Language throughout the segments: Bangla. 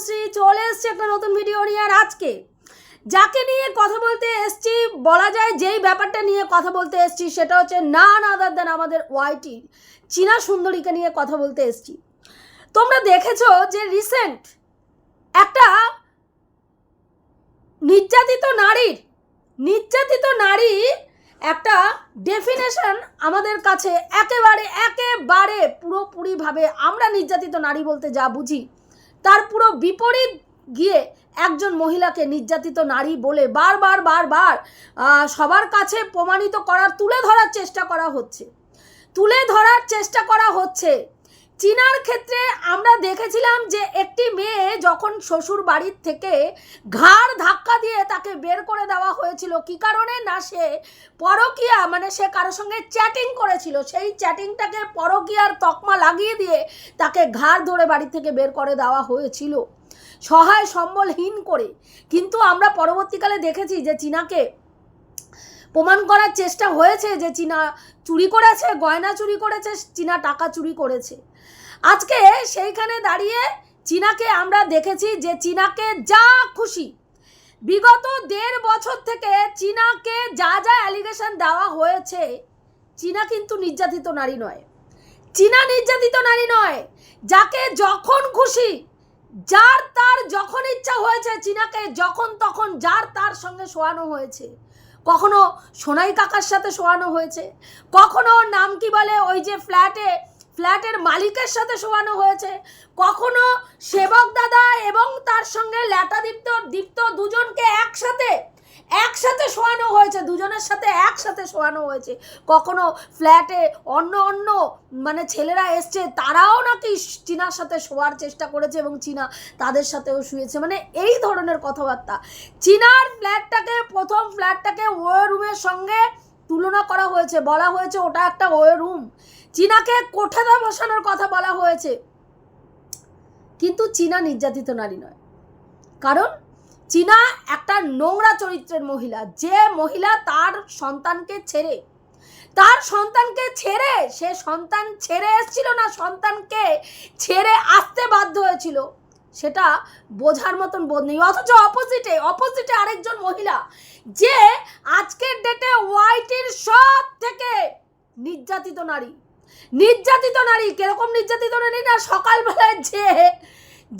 তনুশ্রী চলে এসছে একটা নতুন ভিডিও নিয়ে। আর আজকে যাকে নিয়ে কথা বলতে এসছি, বলা যায় যেই ব্যাপারটা নিয়ে কথা বলতে এসছি, সেটা হচ্ছে না আদার দেন আমাদের ওয়াইটি চীনা সুন্দরীকে নিয়ে কথা বলতে এসছি। তোমরা দেখেছ যে রিসেন্ট একটা নির্যাতিত নারীর, নির্যাতিত নারী একটা ডেফিনেশন আমাদের কাছে একেবারে একেবারে পুরোপুরিভাবে আমরা নির্যাতিত নারী বলতে যা বুঝি। তার পুরো বিপরীত গিয়ে একজন মহিলাকে নির্যাতিত নারী বলে বারবার বারবার সবার কাছে প্রমাণিত করার, তুলে ধরার চেষ্টা করা হচ্ছে। তুলে ধরার চেষ্টা করা হচ্ছে। চীনার ক্ষেত্রে আমরা দেখেছিলাম যে একটি মেয়ে যখন শ্বশুর বাড়ির থেকে ঘাড় ধাক্কা দিয়ে তাকে বের করে দেওয়া হয়েছিল, কি কারণে? না, সে পরকিয়া মানে সে কারোর সঙ্গে চ্যাটিং করেছিল, সেই চ্যাটিংটাকে পরকিয়ার তকমা লাগিয়ে দিয়ে তাকে ঘাড় ধরে বাড়ি থেকে বের করে দেওয়া হয়েছিল, সহায় সম্বলহীন করে। কিন্তু আমরা পরবর্তীকালে দেখেছি যে চীনাকে প্রমাণ করার চেষ্টা হয়েছে যে চীনা চুরি করেছে, গয়না চুরি করেছে, চীনা টাকা চুরি করেছে। আজকে সেইখানে দাঁড়িয়ে চীনাকে আমরা দেখেছি যে চীনাকে যা খুশি। বিগত দেড় বছর থেকে চীনাকে যা যা অ্যালিগেশন দেওয়া হয়েছে, চীনা কিন্তু নির্যাতিত নারী নয়। চীনা নির্যাতিত নারী নয়, যাকে যখন খুশি, যার তার যখন ইচ্ছা হয়েছে চীনাকে, যখন তখন যার তার সঙ্গে শোয়ানো হয়েছে। কখনো সোনাই কাকার সাথে শোয়ানো হয়েছে, কখনো নাম কি বলে ওই যে ফ্ল্যাটে ফ্ল্যাটের মালিকের সাথে শোয়ানো হয়েছে। কখনো সেবক দাদা এবং তার সঙ্গে ল্যাটা দীপ্ত দীপ্ত দুজনকে একসাথে একসাথে শোয়ানো হয়েছে, দুজনের সাথে একসাথে শোয়ানো হয়েছে। কখনো ফ্ল্যাটে অন্য অন্য মানে ছেলেরা এসছে, তারাও নাকি চীনার সাথে শোয়ার চেষ্টা করেছে এবং চীনা তাদের সাথেও শুয়েছে। মানে এই ধরনের কথাবার্তা। চীনার ফ্ল্যাটটাকে, প্রথম ফ্ল্যাটটাকে ওয়ে রুমের সঙ্গে তুলনা করা হয়েছে, বলা হয়েছে ওটা একটা ওয়ে রুম। চীনাকে কোঠাতে বসানোর কথা বলা হয়েছে। কিন্তু চীনা নির্যাতিত নারী নয়। কারণ চীনা একটা নোংরা চরিত্রের মহিলা। যে মহিলা তার সন্তানকে ছেড়ে, তার সন্তানকে ছেড়ে, সে সন্তান ছেড়ে এসেছিল না, সন্তানকে ছেড়ে আসতে বাধ্য হয়েছিল, সেটা বোঝার মতন বোধ নেই। অথচ অপোজিটে অপোজিটে আরেকজন মহিলা, যে আজকের ডেটে ওয়াইটির সব থেকে নির্যাতিত নারী। নির্যাতিত নারী, কীরকম নির্যাতিত নারী না? সকালবেলায় যে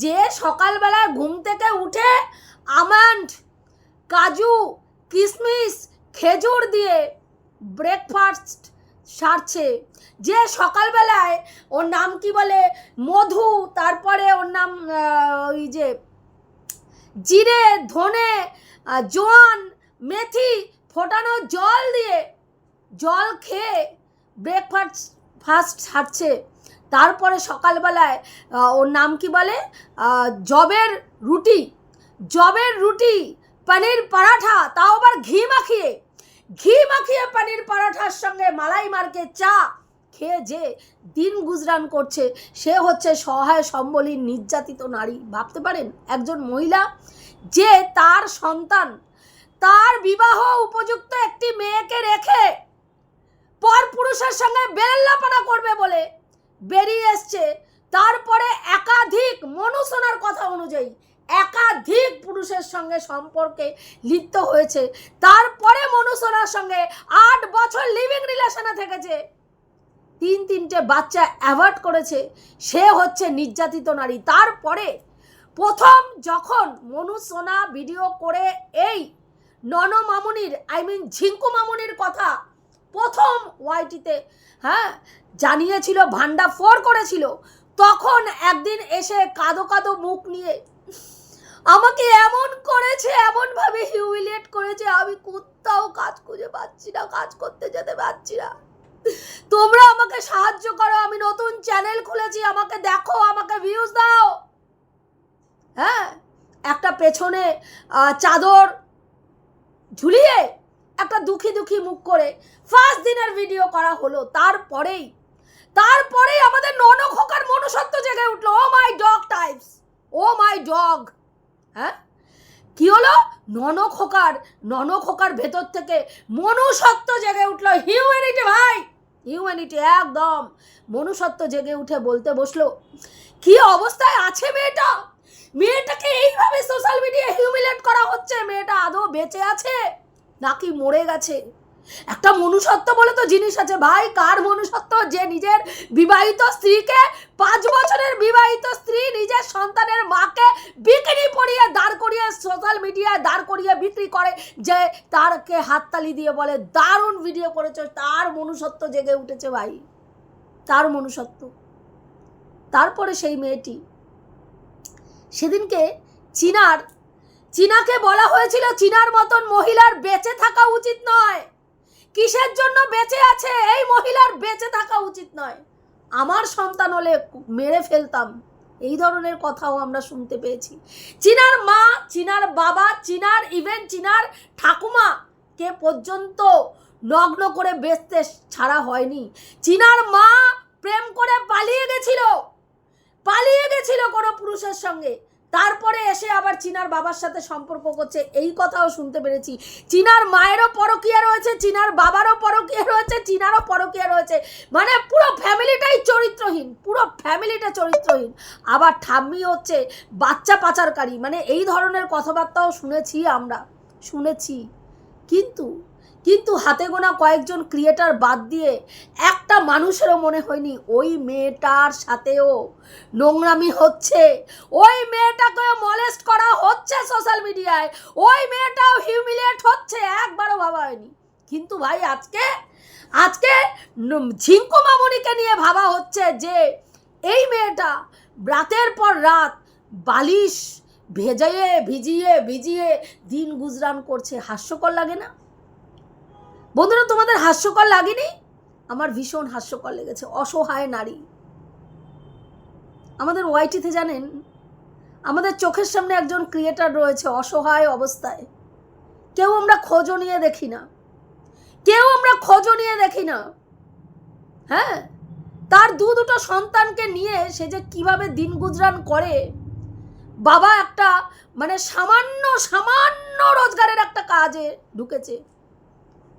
যে সকালবেলায় ঘুম থেকে উঠে আমন্ড, কাজু কিশমিশ খেজুর দিয়ে ব্রেকফাস্ট সারছে। যে সকালবেলায় ওর নাম কি বলে? মধু, তারপরে ওর নাম ওই যে জিরে, ধনে জোয়ান, মেথি ফোটানো জল দিয়ে জল খেয়ে ব্রেকফাস্ট ফার্স্ট ছাড়ছে। তারপরে সকালবেলায় ওর নাম কি বলে? জবের রুটি। জবের রুটি, পনির পরাঠা, তাও আবার ঘি মাখিয়ে। ঘি মাখিয়ে পনির পরাঠার সঙ্গে মালাই মার্কে চা খেয়ে যে দিন গুজরান করছে, সে হচ্ছে সহায় সম্বলী নির্যাতিত নারী। ভাবতে পারেন? একজন মহিলা যে তার সন্তান, তার বিবাহ উপযুক্ত একটি মেয়েকে রেখে পর পুরুষের সঙ্গে বেল্লাপানা করবে বলে বেরিয়ে এসছে। তারপরে একাধিক মনুসোনার কথা অনুযায়ী একাধিক পুরুষের সঙ্গে সম্পর্কে লিপ্ত হয়েছে। তারপরে মনুসোনার সঙ্গে আট বছর লিভিং রিলেশনে থেকেছে। তিন তিনটে বাচ্চা অ্যাভয়েড করেছে। সে হচ্ছে নির্যাতিত নারী। তারপরে প্রথম যখন মনু সোনা ভিডিও করে এই নন মামুনির আই মিন ঝিঙ্কু মামুনির কথা প্রথম ওয়াইটিতে হ্যাঁ জানিয়েছিল ভান্ডা ফোর করেছিল। তখন একদিন এসে কাদো কাদো মুখ নিয়ে, আমাকে এমন করেছে এমন ভাবে হিউমিলিয়েট করেছে, আমি কোথাও কাজ খুঁজে পাচ্ছি না, কাজ করতে যেতে পারছি না। তোমরা আমাকে সাহায্য করো, আমি নতুন চ্যানেল খুলেছি, আমাকে দেখো, আমাকে ভিউজ দাও। হ্যাঁ একটা পেছনে চাদর ঝুলিয়ে একটা দুঃখী দুঃখী মুখ করে ফার্স্ট দিনের ভিডিও করা হলো, তারপরেই তারপরেই আমাদের নন খোকার মনুষ্যত্ব জেগে উঠল। ও my dog types oh my dog হ্যাঁ? কি হলো? নন খোকার নন খোকার ভেতর থেকে মনুষ্যত্ব জেগে উঠল। হিউম্যানিটি ভাই হিউম্যানিটি একদম। মনুষ্যত্ব জেগে উঠে বলতে বসল, কি অবস্থায় আছে মেয়েটা? মেয়েটাকে এইভাবে সোশ্যাল মিডিয়ায় হিউমিলেট করা হচ্ছে? মেয়েটা আদৌ বেঁচে আছে? নাকি মরে গেছে? একটা মনুষ্যত্ব বলে তো জিনিস আছে ভাই। কার মনুষ্যত্ব? যে নিজের বিবাহিত স্ত্রীকে পাঁচ বছরের বিবাহিত স্ত্রী নিজের সন্তানের মাকে বিক্রি করিয়ে দাঁড় করিয়ে সোশ্যাল মিডিয়ায় দাঁড় করিয়ে বিক্রি করে, যে তারকে হাততালি দিয়ে বলে, দারুণ ভিডিও করেছ। তার মনুষ্যত্ব জেগে উঠেছে ভাই। তার মনুষ্যত্ব। তারপরে সেই মেয়েটি সেদিনকে চীনার চীনাকে বলা হয়েছিল চীনার মতন মহিলার বেঁচে থাকা উচিত নয়। কিসের জন্য বেঁচে আছে? এই মহিলার বেঁচে থাকা উচিত নয়। আমার সন্তান হলে মেরে ফেলতাম। এই ধরনের কথাও আমরা শুনতে পেয়েছি। চীনার মা, চীনার বাবা, চীনার ইভেন চীনার ঠাকুমা কে পর্যন্ত নগ্ন করে বেচতে ছাড়া হয়নি। চীনার মা প্রেম করে পালিয়ে গেছিল। পালিয়ে গেছিল কোনো পুরুষের সঙ্গে। তারপরে এসে আবার চীনার বাবার সাথে সম্পর্ক করছে। এই কথাও শুনতে পেরেছি। চীনার মায়েরও পরকিয়া রয়েছে, চীনার বাবারও পরকিয়া রয়েছে, চীনারও পরকিয়া রয়েছে। মানে পুরো ফ্যামিলিটাই চরিত্রহীন, পুরো ফ্যামিলিটা চরিত্রহীন। আবার ঠাম্মি হচ্ছে বাচ্চা পাচারকারী। মানে এই ধরনের কথাবার্তাও শুনেছি আমরা, শুনেছি। কিন্তু কিন্তু হাতে গোনা কয়েকজন ক্রিয়েটার বাদ দিয়ে একটা মানুষেরও মনে হয়নি ওই মেয়েটার সাথেও। নোংরামি হচ্ছে। ওই মেয়েটাকেও মলেস্ট করা হচ্ছে সোশ্যাল মিডিয়ায় ওই মেয়েটাও হিউমিলিয়েট হচ্ছে, একবারও ভাবা হয়নি। কিন্তু ভাই, আজকে আজকে ঝিঙ্কু মামনিকে নিয়ে ভাবা হচ্ছে যে এই মেয়েটা রাতের পর রাত বালিশ ভেজাইয়ে, ভিজিয়ে ভিজিয়ে দিন গুজরান করছে। হাস্যকর লাগে না? বন্ধুরা, তোমাদের হাস্যকর লাগেনি? আমার ভীষণ হাস্যকর লেগেছে। অসহায় নারী। আমাদের ওয়াইটিতে জানেন, আমাদের চোখের সামনে একজন ক্রিয়েটার রয়েছে অসহায় অবস্থায়। কেউ আমরা খোঁজও নিয়ে দেখি না। কেউ আমরা খোঁজও নিয়ে দেখি না। হ্যাঁ? তার দু দুটো সন্তানকে নিয়ে সে যে কীভাবে দিন গুজরান করে, বাবা একটা মানে সামান্য সামান্য রোজগারের একটা কাজে ঢুকেছে।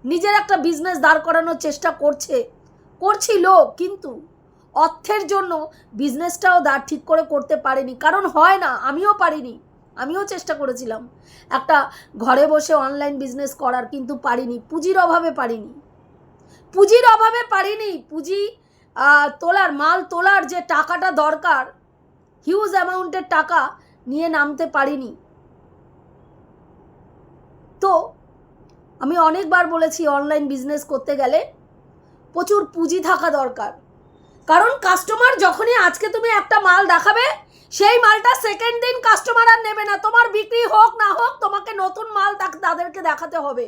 নিজের একটা বিজনেস দাঁড় করানোর চেষ্টা করছে। করছিল, কিন্তু অর্থের জন্য বিজনেসটাও দাঁড় ঠিক করে করতে পারেনি। কারণ হয় না, আমিও পারিনি, আমিও চেষ্টা করেছিলাম। একটা ঘরে বসে অনলাইন বিজনেস করার, কিন্তু পারিনি, পুঁজির অভাবে পারিনি। পুঁজির অভাবে পারিনি, পুঁজি তোলার, মাল তোলার যে টাকাটা দরকার হিউজ অ্যামাউন্টের টাকা নিয়ে নামতে পারিনি। তো আমি অনেকবার বলেছি অনলাইন বিজনেস করতে গেলে প্রচুর পুঁজি থাকা দরকার। কারণ কাস্টমার যখনই আজকে তুমি একটা মাল দেখাবে, সেই মালটা সেকেন্ড দিন কাস্টমার আর নেবে না। তোমার বিক্রি হোক না হোক, তোমাকে নতুন মাল তাদেরকে দেখাতে হবে।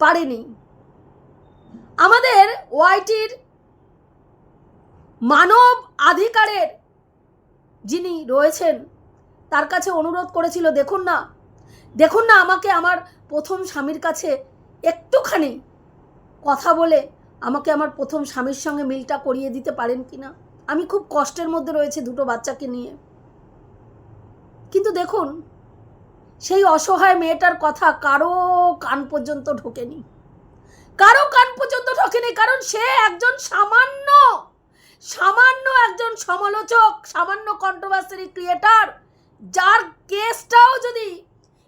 পারেনি। আমাদের ওয়াইটির মানব আধিকারের যিনি রয়েছেন, তার কাছে অনুরোধ করেছিল, দেখুন না দেখুন না আমাকে আমার প্রথম স্বামীর কাছে একটুখানি কথা বলে আমাকে আমার প্রথম স্বামীর সঙ্গে মিলটা করিয়ে দিতে পারেন কি না আমি খুব কষ্টের মধ্যে রয়েছে দুটো বাচ্চাকে নিয়ে। কিন্তু দেখুন, সেই অসহায় মেয়েটার কথা কারও কান পর্যন্ত ঢোকেনি। কারও কান পর্যন্ত ঢোকেনি কারণ সে একজন সামান্য সামান্য একজন সমালোচক, সামান্য কন্ট্রোভার্সারি ক্রিয়েটার যার কেসটাও যদি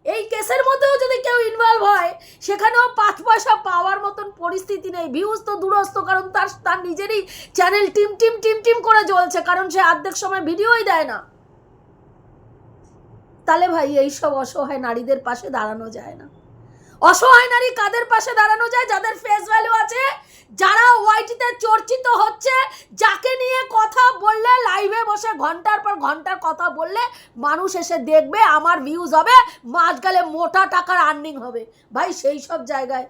এই কেসের মধ্যেও যদি কেউ ইনভলভ হয়, সেখানেও পাঁচ পয়সা পাওয়ার মতন পরিস্থিতি নেই। ভিউজ তো দূরস্থ কারণ তার তার নিজেরই channel team team team team করে জ্বলছে, কারণ সে অর্ধেক সময় ভিডিওই দেয় না। তাহলে ভাই এইসব অসহায় নারীদের পাশে দাঁড়ানো যায় না। অসহায় নারী কাদের পাশে দাঁড়ানো যায়? যাদের ফেস ভ্যালু আছে যারা ওয়াইটিতে চর্চিত হচ্ছে, যাকে নিয়ে কথা বললে লাইভে বসে ঘণ্টার পর ঘণ্টার কথা বললে মানুষ এসে দেখবে, আমার ভিউজ হবে মাস গেলে মোটা টাকার আর্নিং হবে। ভাই, সেই সব জায়গায়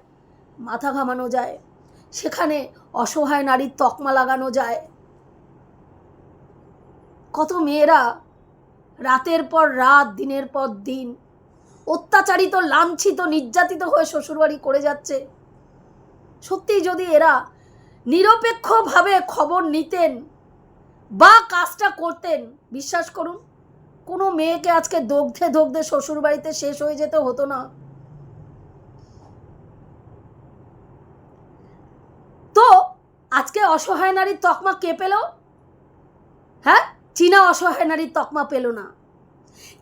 মাথা ঘামানো যায়, সেখানে অসহায় নারীর তকমা লাগানো যায়। কত মেয়েরা রাতের পর রাত, দিনের পর দিন অত্যাচারিত, লাঞ্ছিত, নির্যাতিত হয়ে শ্বশুরবাড়ি করে যাচ্ছে। সত্যি যদি এরা নিরপেক্ষভাবে খবর নিতেন বা কাজটা করতেন, বিশ্বাস করুন, কোনো মেয়েকে আজকে দগ্ধে দগ্ধে শ্বশুরবাড়িতে শেষ হয়ে যেতে হতো না। তো আজকে অসহায় নারীর তকমা কে পেল? হ্যাঁ চীনা অসহায় নারীর তকমা পেল না।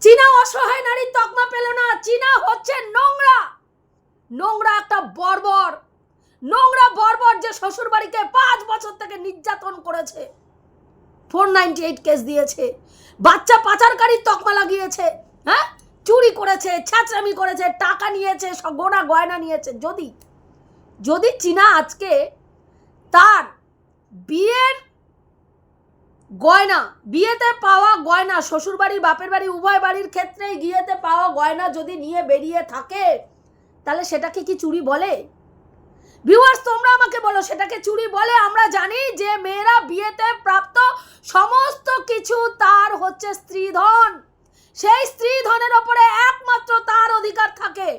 চীনা অসহায় নারীর তকমা পেল না, চীনা হচ্ছে নোংরা। নোংরা একটা বর্বর। নোংরা বর্বর যে শ্বশুরবাড়িকে পাঁচ বছর থেকে নির্যাতন করেছে। ফোর নাইনটি এইট কেস দিয়েছে। বাচ্চা পাচারকারীর তকমা লাগিয়েছে। হ্যাঁ? চুরি করেছে, ছ্যাঁচড়ামি করেছে, টাকা নিয়েছে গোনা গয়না নিয়েছে। যদি যদি চীনা আজকে তার বিয়ের গয়না, বিয়েতে পাওয়া গয়না, শ্বশুরবাড়ি, বাপের বাড়ি, উভয় বাড়ির ক্ষেত্রেই গিয়েতে পাওয়া গয়না যদি নিয়ে বেরিয়ে থাকে, তাহলে সেটাকে কি চুরি বলে? ভিউয়ার্স তোমরা আমাকে বলো, সেটাকে চুরি বলে আমরা জানি যে মেয়েরা বিয়েতে প্রাপ্ত সমস্ত কিছু তার হচ্ছে স্ত্রীধন। সেই স্ত্রীধনের ওপরে একমাত্র তার অধিকার থাকে।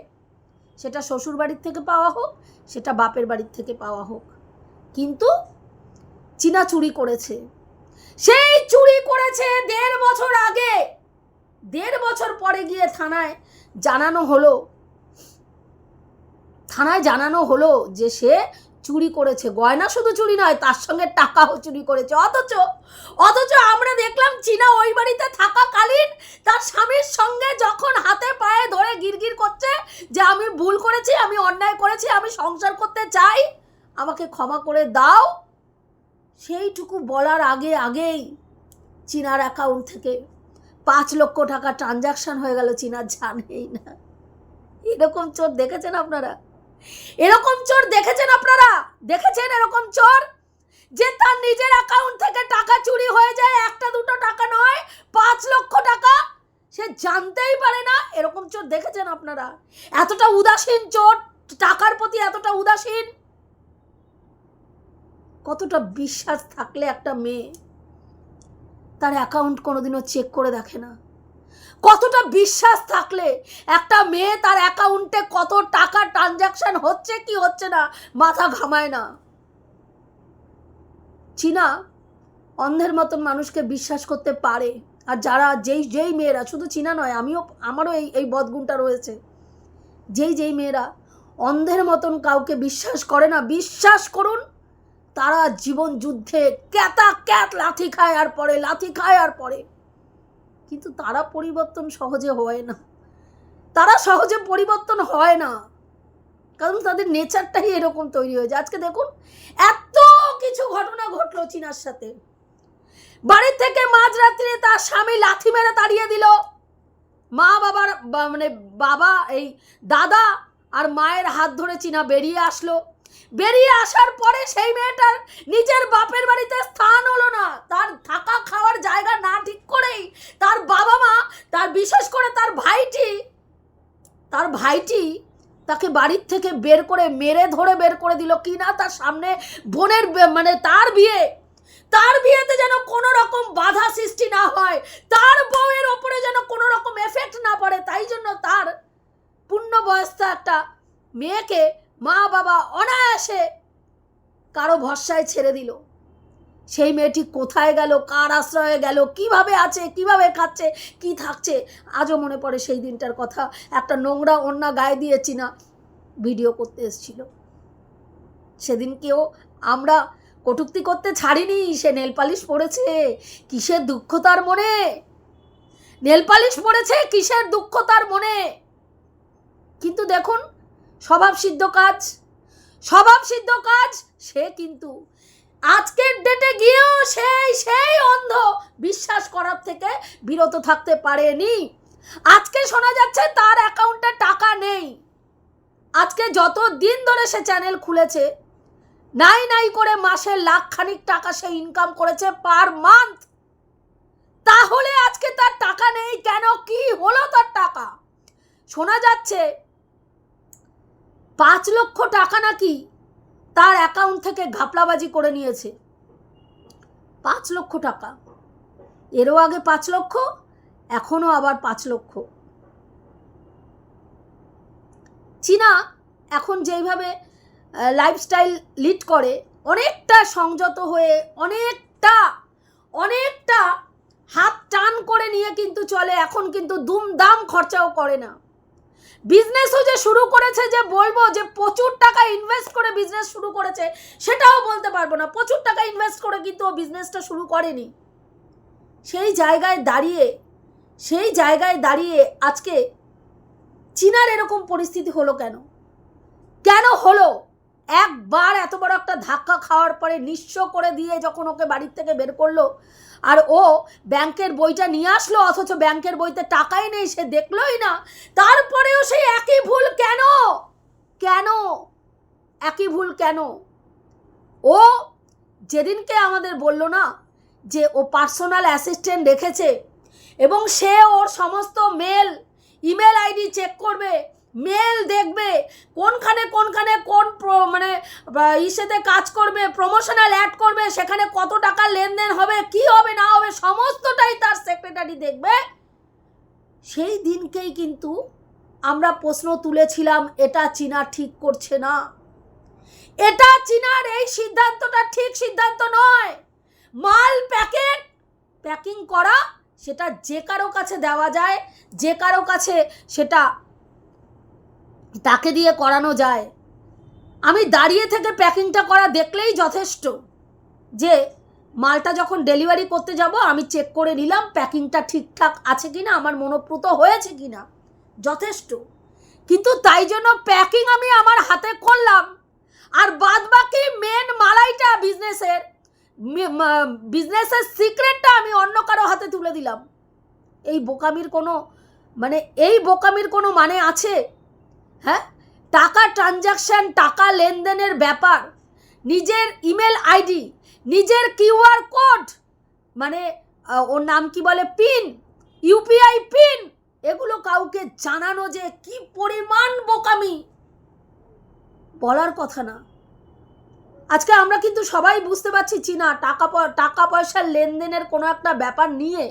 সেটা শ্বশুর বাড়ির থেকে পাওয়া হোক, সেটা বাপের বাড়ির থেকে পাওয়া হোক। কিন্তু চীনা চুরি করেছে। সেই চুরি করেছে দেড় বছর আগে। দেড় বছর পরে গিয়ে থানায় জানানো হলো থানায় জানানো হলো যে সে চুরি করেছে। গয়না শুধু চুরি নয়, তার সঙ্গে টাকাও চুরি করেছে। অথচ অথচ আমরা দেখলাম চীনা ওই বাড়িতে থাকাকালীন তার স্বামীর সঙ্গে যখন হাতে পায়ে ধরে গিরগির করছে যে আমি ভুল করেছি, আমি অন্যায় করেছি, আমি সংসার করতে চাই, আমাকে ক্ষমা করে দাও। সেইটুকু বলার আগে আগেই চীনার অ্যাকাউন্ট থেকে পাঁচ লক্ষ টাকা ট্রানজাকশন হয়ে গেল। চীনার জানেই না। এরকম চোর দেখেছেন আপনারা? এরকম চোর দেখেছেন আপনারা? দেখেছেন এরকম চোর? যে তার নিজের অ্যাকাউন্ট থেকে টাকা চুরি হয়ে যায়, একটা দুটো টাকা নয়, পাঁচ লক্ষ টাকা? সে জানতেই পারে না এরকম চোর দেখেছেন আপনারা? এতটা উদাসীন চোর, টাকার প্রতি এতটা উদাসীন? কতটা বিশ্বাস থাকলে একটা মেয়ে তার অ্যাকাউন্ট কোনোদিনও চেক করে দেখে না। কতটা বিশ্বাস থাকলে? একটা মেয়ে তার অ্যাকাউন্টে কত টাকা ট্রানজাকশন হচ্ছে কি হচ্ছে না, মাথা ঘামায় না। চীনা অন্ধের মতন মানুষকে বিশ্বাস করতে পারে। আর যারা যেই যেই মেয়েরা, শুধু চীনা নয়, আমিও, আমারও এই এই বদগুণটা রয়েছে। যেই যেই মেয়েরা অন্ধের মতন কাউকে বিশ্বাস করে না, বিশ্বাস করুন, তারা জীবন যুদ্ধে ক্যাতা ক্যাত লাথি খায় আর পরে লাথি খায় আর পরে কিন্তু তারা পরিবর্তন সহজে হয় না। তারা সহজে পরিবর্তন হয় না। কারণ তাদের নেচারটাই এরকম তৈরি হয়েছে। আজকে দেখুন, এত কিছু ঘটনা ঘটলো চীনার সাথে। বাড়ির থেকে মাঝরাত্রিরে তার স্বামী লাথি মেরে তাড়িয়ে দিল। মা বাবার মানে বাবা, এই দাদা আর মায়ের হাত ধরে চীনা বেরিয়ে আসলো। বেরিয়ে আসার পরে সেই মেয়েটার নিজের বাপের বাড়িতে স্থান হলো না। তার থাকা খাওয়ার জায়গা না ঠিক করেই তার বাবা মা, তার বিশেষ করে তার ভাইটি তার ভাইটি তাকে বাড়ির থেকে বের করে মেরে ধরে বের করে দিল কি না তার সামনে বোনের মানে তার বিয়ে। তার বিয়েতে যেন কোনো রকম বাধা সৃষ্টি না হয়, তার বউয়ের ওপরে যেন কোনো রকম এফেক্ট না পড়ে, তাই জন্য তার পূর্ণবয়স্ক একটা মেয়েকে মা বাবা অনায়াসে কারও ভরসায় ছেড়ে দিল। সেই মেয়েটি কোথায় গেল, কার আশ্রয়ে গেল, কীভাবে আছে, কীভাবে খাচ্ছে, কি থাকছে, আজও মনে পড়ে সেই দিনটার কথা। একটা নোংরা অন্যা গায়ে দিয়েছি না, ভিডিও করতে এসেছিল। সেদিনকেও আমরা কটুক্তি করতে ছাড়িনি, সে নেল পালিশ পড়েছে কিসের দুঃখ তার মনে? নেল পালিশ পড়েছে কিসের দুঃখ তার মনে? কিন্তু দেখুন স্বভাব সিদ্ধ কাজ। স্বভাব সিদ্ধ কাজ, সে কিন্তু আজকের ডেটে গিয়েও সেই সেই অন্ধ বিশ্বাস করার থেকে বিরত থাকতে পারেনি। আজকে শোনা যাচ্ছে তার অ্যাকাউন্টে টাকা নেই। আজকে যত দিন ধরে সে চ্যানেল খুলেছে, নাই নাই করে মাসে লাখ খানিক টাকা সে ইনকাম করেছে পার মান্থ তাহলে আজকে তার টাকা নেই কেন? কি হলো তার টাকা? শোনা যাচ্ছে পাঁচ লক্ষ টাকা নাকি তার অ্যাকাউন্ট থেকে ঘাপলাবাজি করে নিয়েছে। পাঁচ লক্ষ টাকা। এরও আগে পাঁচ লক্ষ, এখনও আবার পাঁচ লক্ষ। চীনা এখন যেইভাবে লাইফস্টাইল লিড করে, অনেকটা সংযত হয়ে, অনেকটা অনেকটা হাত টান করে নিয়ে কিন্তু চলে, এখন কিন্তু দুমদাম খরচাও করে না। বিজনেসও যে শুরু করেছে, যে বলব যে প্রচুর টাকা ইনভেস্ট করে বিজনেস শুরু করেছে, সেটাও বলতে পারব না। প্রচুর টাকা ইনভেস্ট করে কিন্তু ও বিজনেসটা শুরু করেনি। সেই জায়গায় দাঁড়িয়ে, সেই জায়গায় দাঁড়িয়ে আজকে চীনার এরকম পরিস্থিতি হলো কেন? কেন হলো? একবার এত বড় একটা ধাক্কা খাওয়ার পরে নিঃস্ব করে দিয়ে যখন ওকে বাড়ির থেকে বের করল আর ও ব্যাংকের বইটা নিয়ে আসলো, অথচ ব্যাংকের বইতে টাকাই নেই, সে দেখলোই না। তারপরেও সেই একই ভুল কেন? কেন? একই ভুল কেন? ও যেদিনকে আমাদের বলল না যে ও পার্সোনাল অ্যাসিস্ট্যান্ট রেখেছে, এবং সে ওর সমস্ত মেল, ইমেল আইডি চেক করবে মেল দেখবে, কোনখানে কোনখানে কোন মানে ইসেতে কাজ করবে প্রমোশনাল অ্যাড করবে, সেখানে কত টাকা লেনদেন হবে, কি হবে, না হবে, সমস্তটাই তার সেক্রেটারি দেখবে। সেই দিনকেই কিন্তু আমরা প্রশ্ন তুলেছিলাম, এটা চীনা ঠিক করছে না। এটা চীনার এই সিদ্ধান্তটা ঠিক সিদ্ধান্ত নয়। মাল প্যাকেট, প্যাকিং করা, সেটা যে কারও কাছে দেওয়া যায়, যে কারও কাছে সেটা তাকে দিয়ে করানো যায়। আমি দাঁড়িয়ে থেকে প্যাকিংটা করা দেখলেই যথেষ্ট। যে, মালটা যখন ডেলিভারি করতে যাব, আমি চেক করে নিলাম প্যাকিংটা ঠিকঠাক আছে কিনা, আমার মনোপ্রুত হয়েছে কি না যথেষ্ট। কিন্তু তাই জন্য প্যাকিং আমি আমার হাতে করলাম। আর বাদ বাকি মেন মালাইটা বিজনেসের বিজনেসের সিক্রেটটা আমি অন্য কারও হাতে তুলে দিলাম। এই বোকামির কোনো মানে এই বোকামির কোনো মানে আছে? হ্যাঁ? টাকা ট্রানজাকশন টাকা লেনদেনের ব্যাপার, নিজের ইমেল আইডি নিজের কিউআর কোড মানে ওর নাম কি বলে? পিন ইউপিআই পিন এগুলো কাউকে জানানো যে কি পরিমাণ বোকামি, বলার কথা না। আজকে আমরা কিন্তু সবাই বুঝতে পারছি, চীনা, টাকা টাকা পয়সার লেনদেনের কোনো একটা ব্যাপার নিয়ে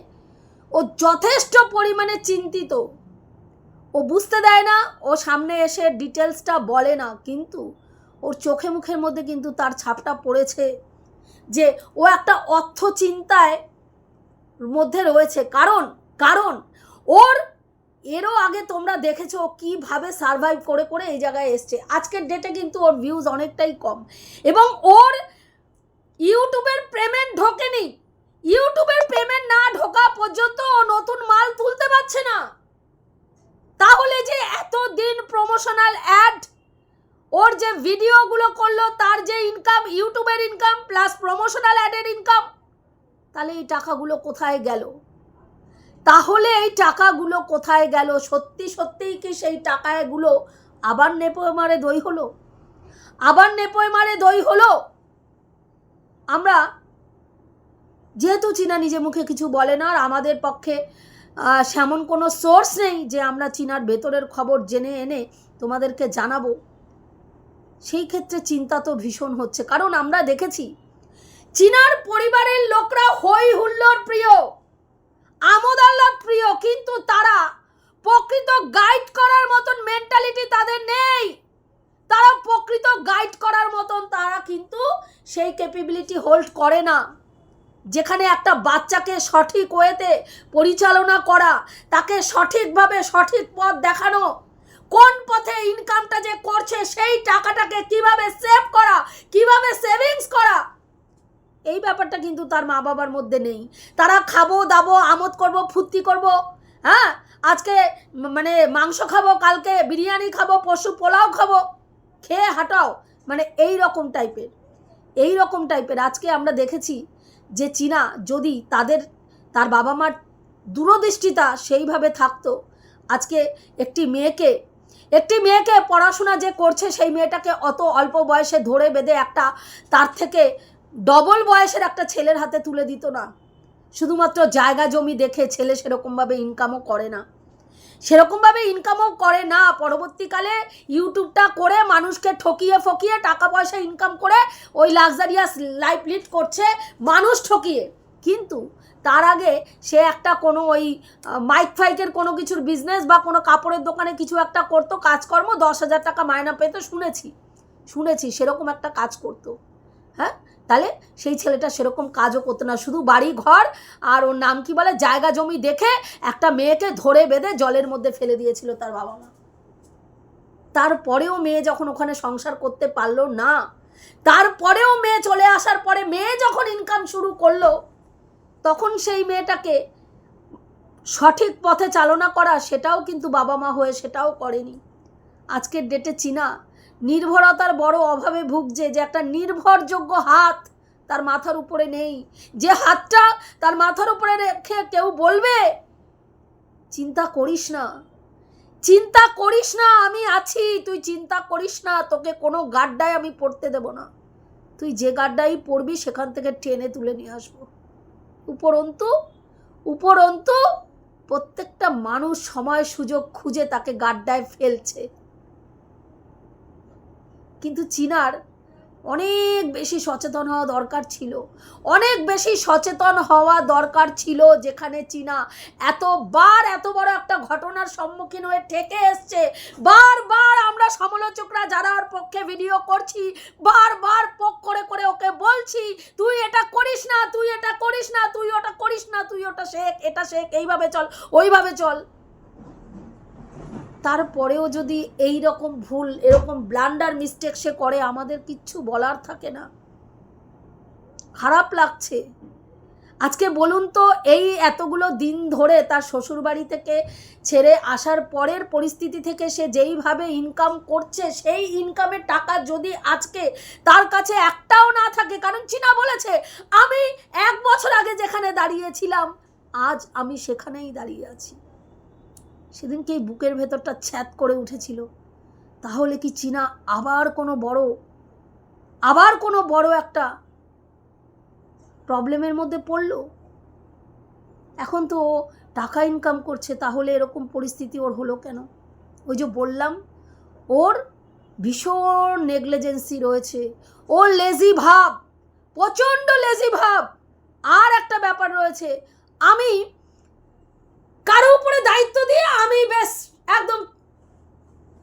ও যথেষ্ট পরিমাণে চিন্তিত। ও বুঝতে দেয় না, ও সামনে এসে ডিটেলসটা বলে না, কিন্তু ওর চোখে মুখের মধ্যে কিন্তু তার ছাপটা পড়েছে যে ও একটা অর্থ চিন্তায় মধ্যে রয়েছে। কারণ কারণ ওর, এরও আগে তোমরা দেখেছ কীভাবে সারভাইভ করে করে এই জায়গায় এসছে। আজকের ডেটে কিন্তু ওর ভিউজ অনেকটাই কম। এবং ওর ইউটিউবের পেমেন্ট ঢোকেনি। ইউটিউবের পেমেন্ট না ঢোকা পর্যন্ত ও নতুন মাল তুলতে পারছে না। তাহলে যে এত দিন প্রমোশনাল অ্যাড ওর যে ভিডিওগুলো করল, তার যে ইনকাম ইউটিউবের ইনকাম প্লাস প্রমোশনাল অ্যাডের ইনকাম তাহলে এই টাকাগুলো কোথায় গেল? তাহলে এই টাকাগুলো কোথায় গেল? সত্যি সত্যিই কি সেই টাকাগুলো আবার নেপোয় মারে দই হলো? আবার নেপোয় মারে দই হলো? আমরা যেহেতু চীনা নিজে মুখে কিছু বলে না, আর আমাদের পক্ষে সেমন কোনো সোর্স নেই যে আমরা চীনার ভেতরের খবর জেনে এনে তোমাদেরকে জানাব। সেই ক্ষেত্রে চিন্তা তো ভীষণ হচ্ছে। কারণ আমরা দেখেছি, চীনার পরিবারের লোকরা হই হুল্লোর প্রিয়, আমোদ আহ্লাদ প্রিয়, কিন্তু তারা প্রকৃত গাইড করার মতন মেন্টালিটি তাদের নেই। তারা প্রকৃত গাইড করার মতন তারা কিন্তু সেই ক্যাপাবিলিটি হোল্ড করে না। যেখানে একটা বাচ্চাকে সঠিক ওয়েতে পরিচালনা করা, তাকে সঠিকভাবে সঠিক পথ দেখানো, কোন পথে ইনকামটা যে করছে, সেই টাকাটাকে কীভাবে সেভ করা, কীভাবে সেভিংস করা, এই ব্যাপারটা কিন্তু তার মা বাবার মধ্যে নেই। তারা খাব, দাবো, আমোদ করব, ফুর্তি করব হ্যাঁ? আজকে মানে মাংস খাব, কালকে বিরিয়ানি খাব পশু পোলাও খাব, খেয়ে হাঁটাও মানে এই রকম টাইপের এই রকম টাইপের আজকে আমরা দেখেছি যে চীনা যদি তাদের, তার বাবা মার দূরদৃষ্টিতা সেইভাবে থাকতো, আজকে একটি মেয়েকে একটি মেয়েকে পড়াশোনা যে করছে সেই মেয়েটাকে অত অল্প বয়সে ধরে বেঁধে একটা, তার থেকে ডবল বয়সের একটা ছেলের হাতে তুলে দিত না। শুধুমাত্র জায়গা জমি দেখে ছেলে সেরকমভাবে ইনকামও করে না। সেরকমভাবে ইনকামও করে না। পরবর্তীকালে ইউটিউবটা করে মানুষকে ঠকিয়ে ফকিয়ে টাকা পয়সা ইনকাম করে ওই লাক্সারিয়াস লাইফ লিড করছে মানুষ ঠকিয়ে। কিন্তু তার আগে সে একটা কোনো ওই মাইক ফাইকের কোনো কিছুর বিজনেস বা কোনো কাপড়ের দোকানে কিছু একটা করতো, কাজকর্ম, দশ হাজার টাকা মায়না পেত, শুনেছি। শুনেছি সেরকম একটা কাজ করতো। হ্যাঁ? তাহলে সেই ছেলেটা সেরকম কাজও করতো না। শুধু বাড়ি ঘর আর ওর নাম কি বলে? জায়গা জমি দেখে একটা মেয়েকে ধরে বেঁধে জলের মধ্যে ফেলে দিয়েছিল তার বাবা মা। তারপরেও মেয়ে যখন ওখানে সংসার করতে পারল না, তারপরেও মেয়ে চলে আসার পরে মেয়ে যখন ইনকাম শুরু করল, তখন সেই মেয়েটাকে সঠিক পথে চালনা করা সেটাও কিন্তু বাবা মা হয়ে সেটাও করেনি। আজকের ডেটে চীনা নির্ভরতার বড় অভাবে ভুগছে যে একটা নির্ভরযোগ্য হাত তার মাথার উপরে নেই। যে হাতটা তার মাথার উপরে রেখে কেউ বলবে, চিন্তা করিস না। চিন্তা করিস না, আমি আছি। তুই চিন্তা করিস না, তোকে কোনো গাড্ডায় আমি পড়তে দেব না। তুই যে গাড্ডাই পড়বি, সেখান থেকে টেনে তুলে নিয়ে আসব। উপরন্তু উপরন্তু প্রত্যেকটা মানুষ সময় সুযোগ খুঁজে তাকে গাড্ডায় ফেলছে। কিন্তু চীনার অনেক বেশি সচেতন হওয়া দরকার ছিল। অনেক বেশি সচেতন হওয়া দরকার ছিল যেখানে চীনা এতবার এত বড় একটা ঘটনার সম্মুখীন হয়ে ঠেকে এসছে। বারবার আমরা সমালোচকরা যারা ওর পক্ষে ভিডিও করছি, বারবার পোক করে করে ওকে বলছি, তুই এটা করিস না, তুই এটা করিস না, তুই ওটা করিস না, তুই ওটা শেখ, এটা শেখ, এইভাবে চল, ওইভাবে চল। তারপরেও যদি এই রকম ভুল, এরকম ব্লান্ডার মিস্টেক সে করে, আমাদের কিচ্ছু বলার থাকে না। খারাপ লাগছে। আজকে বলুন তো, এই এতগুলো দিন ধরে তার শ্বশুরবাড়ি থেকে ছেড়ে আসার পরের পরিস্থিতি থেকে সে যেইভাবে ইনকাম করছে, সেই ইনকামের টাকা যদি আজকে তার কাছে একটাও না থাকে, কারণ চীনা বলেছে, আমি এক বছর আগে যেখানে দাঁড়িয়েছিলাম, আজ আমি সেখানেই দাঁড়িয়ে আছি। সেদিনকে বুকের ভেতরটা ছ্যাত করে উঠেছিল। তাহলে কি চীনা আবার কোনো বড়, আবার কোনো বড় একটা প্রবলেমের মধ্যে পড়ল? এখন তো ও টাকা ইনকাম করছে, তাহলে এরকম পরিস্থিতি ওর হলো কেন? ওই যে বললাম, ওর ভীষণ নেগলিজেন্সি রয়েছে। ওর লেজি ভাব, প্রচণ্ড লেজি ভাব। আর একটা ব্যাপার রয়েছে, আমি কারও উপরে দায়িত্ব দিয়ে আমি বেশ একদম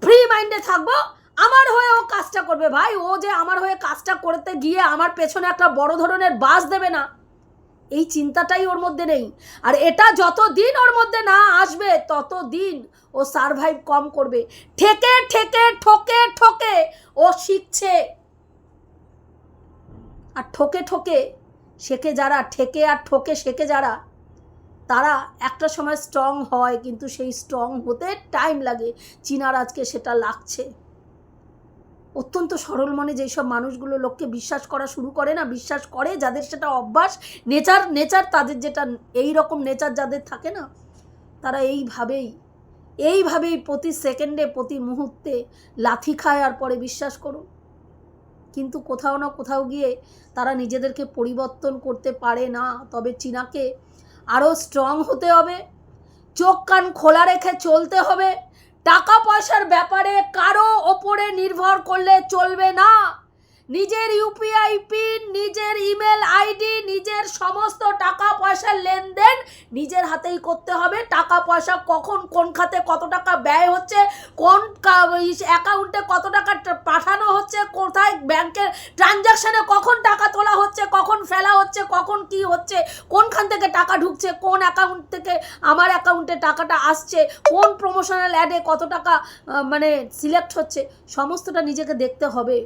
ফ্রি মাইন্ডে থাকব। আমার হয়ে ও কাজটা করবে ভাই। ও যে আমার হয়ে কাজটা করতে গিয়ে আমার পেছনে একটা বড় ধরনের বাস দেবে না। এই চিন্তাটাই ওর মধ্যে নেই। আর এটা যত দিন ওর মধ্যে না আসবে তত দিন ও সারভাইভ কম করবে। ঠেকে ঠেকে, ঠকে ঠকে ও শিখছে। আর ঠকে, ঠোকে শেখে যারা, ঠেকে আর ঠকে শেখে যারা তারা একটা সময় স্ট্রং হয়, কিন্তু সেই স্ট্রং হতে টাইম লাগে। চীনার আজকে সেটা লাগছে। অত্যন্ত সরল মনে যেসব মানুষগুলো লোককে বিশ্বাস করা শুরু করে না, বিশ্বাস করে যাদের সেটা অভ্যাস নেচার নেচার তাদের যেটা এই রকম নেচার যাদের থাকে না, তারা এইভাবেই এইভাবেই প্রতি সেকেন্ডে প্রতি মুহূর্তে লাথি খায় আর পরে বিশ্বাস করুন কিন্তু কোথাও না কোথাও গিয়ে তারা নিজেদেরকে পরিবর্তন করতে পারে না। তবে চীনাকে আরও স্ট্রং হতে হবে। চোখ কান খোলা রেখে চলতে হবে। টাকা পয়সার ব্যাপারে কারও ওপরে নির্ভর করলে চলবে না। নিজের ইউপিআই পিন, নিজের ইমেল আইডি, নিজের সমস্ত টাকা পয়সার লেনদেন নিজের হাতেই করতে হবে। টাকা পয়সা কখন, কোন খাতে কত টাকা ব্যয় হচ্ছে, কোন অ্যাকাউন্টে কত টাকা পাঠানো হচ্ছে, কোথায় ব্যাংকের ট্রানজাকশানে কখন টাকা তোলা হচ্ছে, কখন ফেলা হচ্ছে, কখন কি হচ্ছে, কোনখান থেকে টাকা ঢুকছে, কোন অ্যাকাউন্ট থেকে আমার অ্যাকাউন্টে টাকাটা আসছে, কোন প্রমোশনাল অ্যাডে কত টাকা মানে সিলেক্ট হচ্ছে, সমস্তটা নিজেকে দেখতে হবে।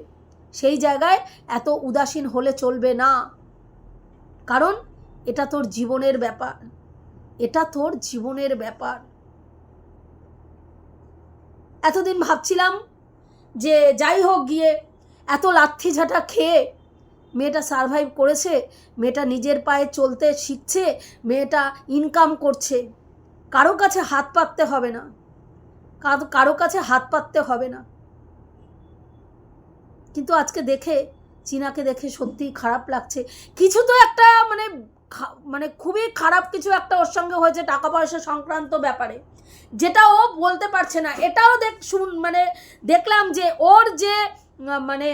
সেই জায়গায় এত উদাসীন হলে চলবে না। কারণ এটা তোর জীবনের ব্যাপার। এটা তোর জীবনের ব্যাপার। এতদিন ভাবছিলাম যে যাই হোক গিয়ে এত লাথি ঝাঁটা খেয়ে মেয়েটা সারভাইভ করেছে, মেয়েটা নিজের পায়ে চলতে শিখছে, মেয়েটা ইনকাম করছে। কারও কাছে হাত পাততে হবে না। কারো- কাছে হাত পাততে হবে না। কিন্তু আজকে দেখে, চীনাকে দেখে সত্যিই খারাপ লাগছে। কিছু তো একটা মানে মানে খুবই খারাপ কিছু একটা ওর সঙ্গে হয়েছে টাকা পয়সা সংক্রান্ত ব্যাপারে। যেটা ও বলতে পারছে না। এটাও দেখ, শুন মানে দেখলাম যে ওর যে মানে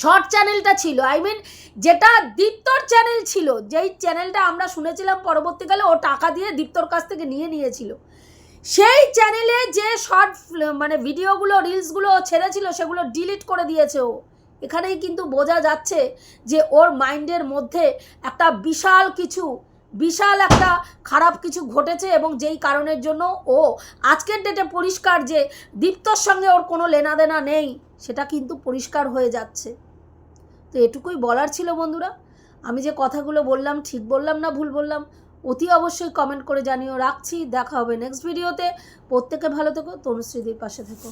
শর্ট চ্যানেলটা ছিল, আই মিন যেটা দীপ্তর চ্যানেল ছিল, যেই চ্যানেলটা আমরা শুনেছিলাম পরবর্তীকালে, ও টাকা দিয়ে দীপ্তর কাছ থেকে নিয়ে নিয়েছিল। সেই চ্যানেলে যে শর্ট মানে ভিডিওগুলো রিলসগুলো ছেড়েছিল, সেগুলো ডিলিট করে দিয়েছে ও। এখানেই কিন্তু বোঝা যাচ্ছে যে ওর মাইন্ডের মধ্যে একটা বিশাল কিছু, বিশাল একটা খারাপ কিছু ঘটেছে এবং যেই কারণের জন্য ও আজকের ডেটে পরিষ্কার যে দীপ্তর সঙ্গে ওর কোনো লেনাদেনা নেই, সেটা কিন্তু পরিষ্কার হয়ে যাচ্ছে। তো এটুকুই বলার ছিল বন্ধুরা। আমি যে কথাগুলো বললাম, ঠিক বললাম না ভুল বললাম? অতি অবশ্যই কমেন্ট করে জানিও রাখছি। দেখা হবে নেক্সট ভিডিওতে প্রত্যেকে ভালো থেকো তনুশ্রীদের পাশে থেকো।